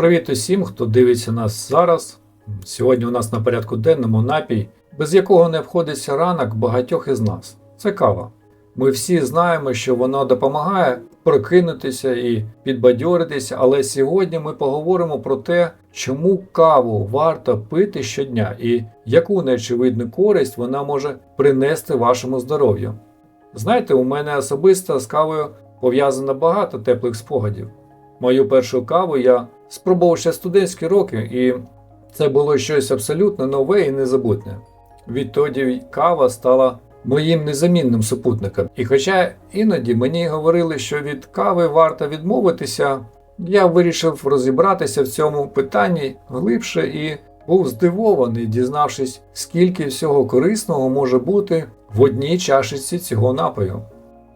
Привіт усім, хто дивиться нас зараз. Сьогодні у нас на порядку денному напій, без якого не обходиться ранок багатьох із нас. Це кава. Ми всі знаємо, що вона допомагає прокинутися і підбадьоритися, але сьогодні ми поговоримо про те, чому каву варто пити щодня і яку неочевидну користь вона може принести вашому здоров'ю. Знаєте, у мене особисто з кавою пов'язано багато теплих спогадів. Мою першу каву я спробував ще студентські роки, і це було щось абсолютно нове і незабутнє. Відтоді кава стала моїм незамінним супутником. І хоча іноді мені говорили, що від кави варто відмовитися, я вирішив розібратися в цьому питанні глибше і був здивований, дізнавшись, скільки всього корисного може бути в одній чашечці цього напою.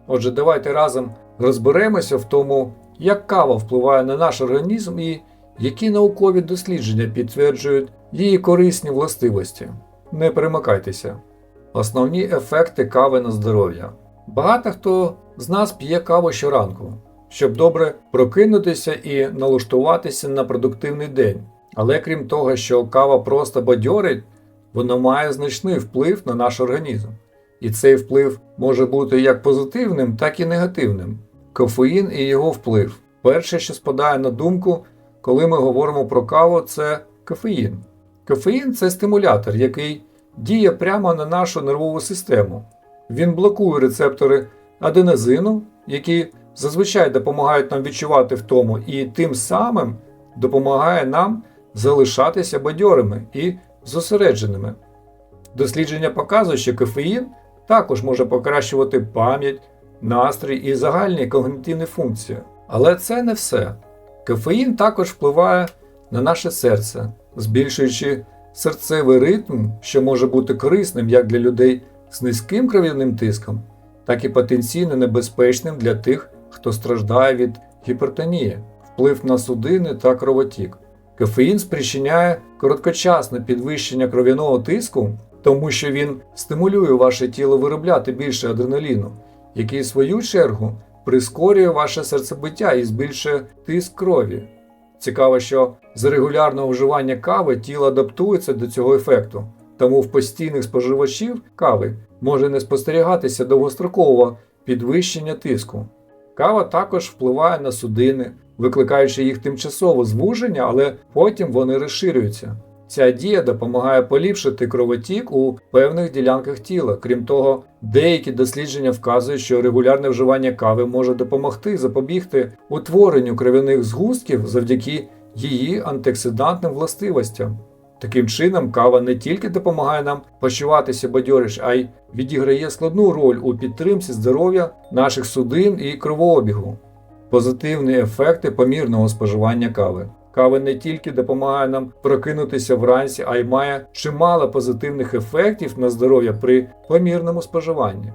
Отже, давайте разом розберемося в тому, як кава впливає на наш організм і які наукові дослідження підтверджують її корисні властивості. Не перемикайтеся. Основні ефекти кави на здоров'я. Багато хто з нас п'є каву щоранку, щоб добре прокинутися і налаштуватися на продуктивний день. Але крім того, що кава просто бадьорить, вона має значний вплив на наш організм. І цей вплив може бути як позитивним, так і негативним. Кофеїн і його вплив. Перше, що спадає на думку, коли ми говоримо про каву, це кофеїн. Кофеїн це стимулятор, який діє прямо на нашу нервову систему. Він блокує рецептори аденозину, які зазвичай допомагають нам відчувати втому, і тим самим допомагає нам залишатися бадьорими і зосередженими. Дослідження показують, що кофеїн також може покращувати пам'ять, настрій і загальні когнітивні функції. Але це не все. Кофеїн також впливає на наше серце, збільшуючи серцевий ритм, що може бути корисним як для людей з низьким кров'яним тиском, так і потенційно небезпечним для тих, хто страждає від гіпертонії, вплив на судини та кровотік. Кофеїн спричиняє короткочасне підвищення кров'яного тиску, тому що він стимулює ваше тіло виробляти більше адреналіну, який в свою чергу прискорює ваше серцебиття і збільшує тиск крові. Цікаво, що за регулярного вживання кави тіло адаптується до цього ефекту, тому в постійних споживачів кави може не спостерігатися довгострокового підвищення тиску. Кава також впливає на судини, викликаючи їх тимчасове звуження, але потім вони розширюються. Ця дія допомагає поліпшити кровотік у певних ділянках тіла. Крім того, деякі дослідження вказують, що регулярне вживання кави може допомогти запобігти утворенню кров'яних згустків завдяки її антиоксидантним властивостям. Таким чином, кава не тільки допомагає нам почуватися бадьоріш, а й відіграє складну роль у підтримці здоров'я наших судин і кровообігу. Позитивні ефекти помірного споживання кави. Кава не тільки допомагає нам прокинутися вранці, а й має чимало позитивних ефектів на здоров'я при помірному споживанні.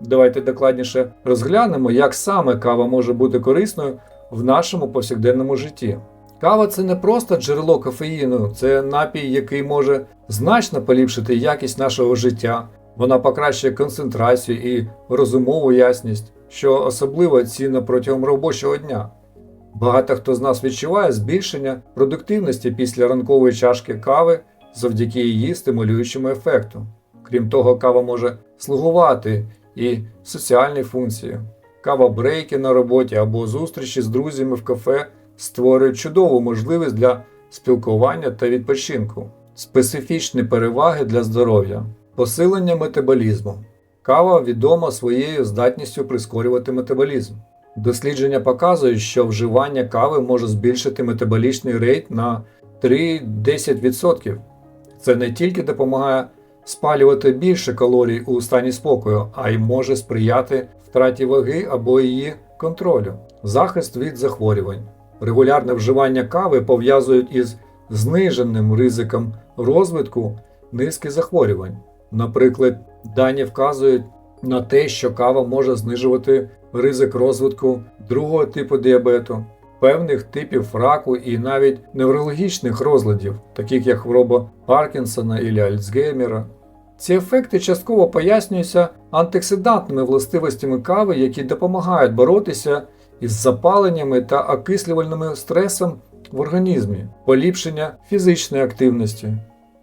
Давайте докладніше розглянемо, як саме кава може бути корисною в нашому повсякденному житті. Кава це не просто джерело кофеїну, це напій, який може значно поліпшити якість нашого життя. Вона покращує концентрацію і розумову ясність, що особливо цінно протягом робочого дня. Багато хто з нас відчуває збільшення продуктивності після ранкової чашки кави завдяки її стимулюючому ефекту. Крім того, кава може слугувати і соціальні функції. Кава брейки на роботі або зустрічі з друзями в кафе створюють чудову можливість для спілкування та відпочинку, специфічні переваги для здоров'я, посилення метаболізму. Кава відома своєю здатністю прискорювати метаболізм. Дослідження показують, що вживання кави може збільшити метаболічний рейт на 3-10%. Це не тільки допомагає спалювати більше калорій у стані спокою, а й може сприяти втраті ваги або її контролю, захист від захворювань. Регулярне вживання кави пов'язують із зниженим ризиком розвитку низки захворювань. Наприклад, дані вказують на те, що кава може знижувати ризик розвитку другого типу діабету, певних типів раку і навіть неврологічних розладів, таких як хвороба Паркінсона і Альцгеймера. Ці ефекти частково пояснюються антиоксидантними властивостями кави, які допомагають боротися із запаленнями та окислювальним стресом в організмі, поліпшення фізичної активності.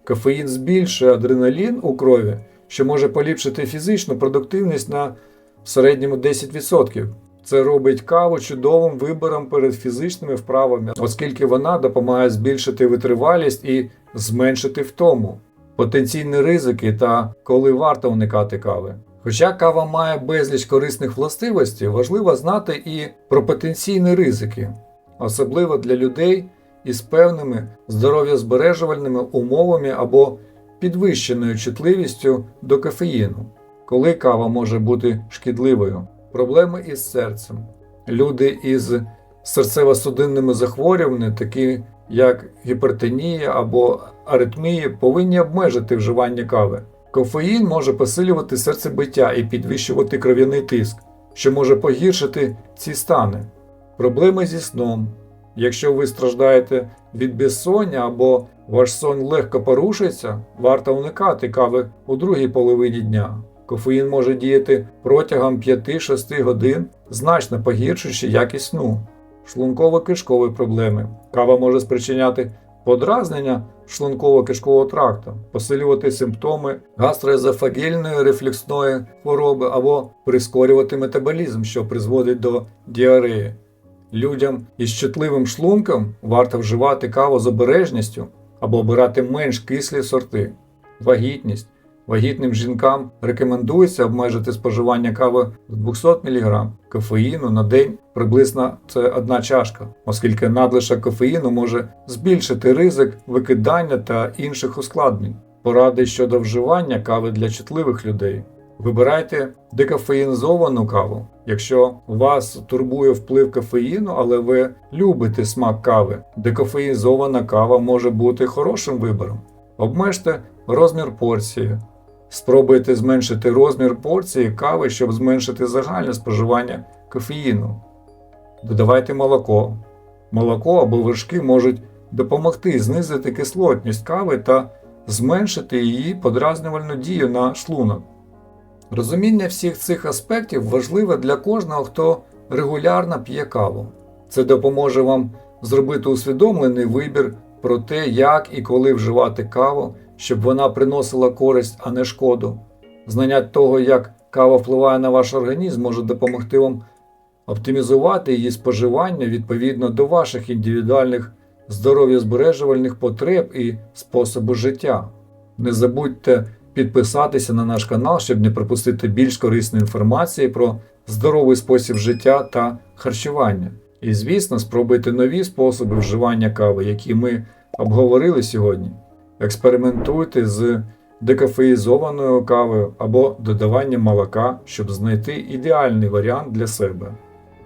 Кофеїн збільшує адреналін у крові, що може поліпшити фізичну продуктивність на в середньому 10%. Це робить каву чудовим вибором перед фізичними вправами, оскільки вона допомагає збільшити витривалість і зменшити втому, потенційні ризики та коли варто уникати кави. Хоча кава має безліч корисних властивостей, важливо знати і про потенційні ризики, особливо для людей із певними здоров'язбережувальними умовами або підвищеною чутливістю до кофеїну, коли кава може бути шкідливою. Проблеми із серцем. Люди із серцево-судинними захворюваннями, такі як гіпертонія або аритмії, повинні обмежити вживання кави. Кофеїн може посилювати серцебиття і підвищувати кров'яний тиск, що може погіршити ці стани. Проблеми зі сном. Якщо ви страждаєте від безсоння або ваш сон легко порушується, варто уникати кави у другій половині дня. Кофеїн може діяти протягом 5-6 годин, значно погіршуючи якість сну. Шлунково-кишкові проблеми. Кава може спричиняти подразнення шлунково-кишкового тракту, посилювати симптоми гастроезофагільної рефлюксної хвороби або прискорювати метаболізм, що призводить до діареї. Людям із чутливим шлунком варто вживати каву з обережністю або обирати менш кислі сорти. Вагітність. Вагітним жінкам рекомендується обмежити споживання кави з 200 мг кофеїну на день приблизно це одна чашка, оскільки надлишок кофеїну може збільшити ризик викидання та інших ускладнень. Поради щодо вживання кави для чутливих людей. Вибирайте декофеїнізовану каву. Якщо вас турбує вплив кофеїну, але ви любите смак кави, декофеїнізована кава може бути хорошим вибором. Обмежте розмір порції. Спробуйте зменшити розмір порції кави, щоб зменшити загальне споживання кофеїну. Додавайте молоко. Молоко або вершки можуть допомогти знизити кислотність кави та зменшити її подразнювальну дію на шлунок. Розуміння всіх цих аспектів важливе для кожного, хто регулярно п'є каву. Це допоможе вам зробити усвідомлений вибір про те, як і коли вживати каву, щоб вона приносила користь, а не шкоду. Знання того, як кава впливає на ваш організм, може допомогти вам оптимізувати її споживання відповідно до ваших індивідуальних здоров'язбережувальних потреб і способу життя. Не забудьте підписатися на наш канал, щоб не пропустити більш корисної інформації про здоровий спосіб життя та харчування. І, звісно, спробуйте нові способи вживання кави, які ми обговорили сьогодні. Експериментуйте з декафеїзованою кавою або додаванням молока, щоб знайти ідеальний варіант для себе.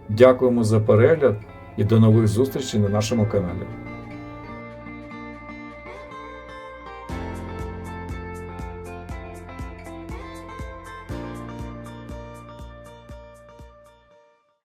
Дякуємо за перегляд і до нових зустрічей на нашому каналі.